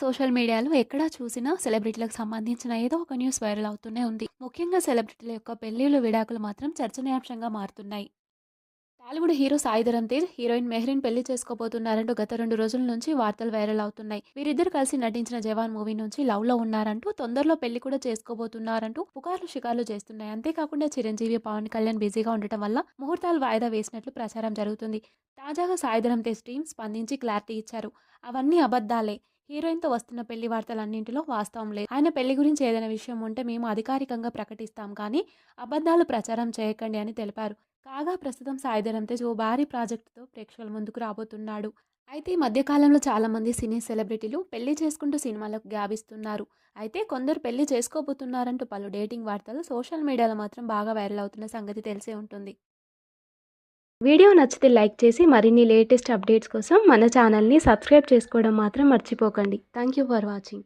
Social మీడియాలో ఎక్కడా చూసినా సెలబ్రిటీలకు సంబంధించిన ఏదో ఒక న్యూస్ వైరల్ అవుతూనే ఉంది. ముఖ్యంగా సెలబ్రిటీల యొక్క పెళ్ళిళ్ళు విడాకులు మాత్రం చర్చనీయాంశంగా మారుతున్నాయి. Tollywood hero Sai Dharam Tej heroine Mehreen పెళ్ళి చేసుకోబోతున్నారంటూ గత రెండు రోజుల నుంచి వార్తలు వైరల్ అవుతున్నాయి. వీరిద్దరు కలిసి నటించిన జవాన్ మూవీ నుంచి లవ్లో ఉన్నారంటూ తొందరలో పెళ్ళి కూడా చేసుకోబోతున్నారంటూ పుకార్లు షికార్లు చేస్తున్నాయి. అంతేకాకుండా చిరంజీవి పవన్ కళ్యాణ్ బిజీగా ఉండటం వల్ల ముహూర్తాలు వాయిదా వేసినట్లు ప్రచారం జరుగుతుంది. తాజాగా సాయిధరం తేజ్ టీం స్పందించి క్లారిటీ ఇచ్చారు. అవన్నీ అబద్ధాలే. హీరోయిన్తో వస్తున్న పెళ్ళి వార్తలన్నింటిలో వాస్తవం లేదు. ఆయన పెళ్ళి గురించి ఏదైనా విషయం ఉంటే మేము అధికారికంగా ప్రకటిస్తాం కానీ అబద్ధాలు ప్రచారం చేయకండి అని తెలిపారు. కాగా ప్రస్తుతం సాయిధరం తేజ్ ఓ భారీ ప్రాజెక్టుతో ప్రేక్షకుల ముందుకు రాబోతున్నాడు. అయితే ఈ మధ్యకాలంలో చాలామంది సినీ సెలబ్రిటీలు పెళ్ళి చేసుకుంటూ సినిమాలకు గ్యాబిస్తున్నారు అయితే కొందరు పెళ్ళి చేసుకోబోతున్నారంటూ పలు డేటింగ్ వార్తలు సోషల్ మీడియాలో మాత్రం బాగా వైరల్ అవుతున్న సంగతి తెలిసే ఉంటుంది. వీడియో నచ్చితే లైక్ చేసి మరిన్ని లేటెస్ట్ అప్డేట్స్ కోసం మన ఛానల్ని సబ్స్క్రైబ్ చేసుకోవడం మాత్రం మర్చిపోకండి. Thank you for watching.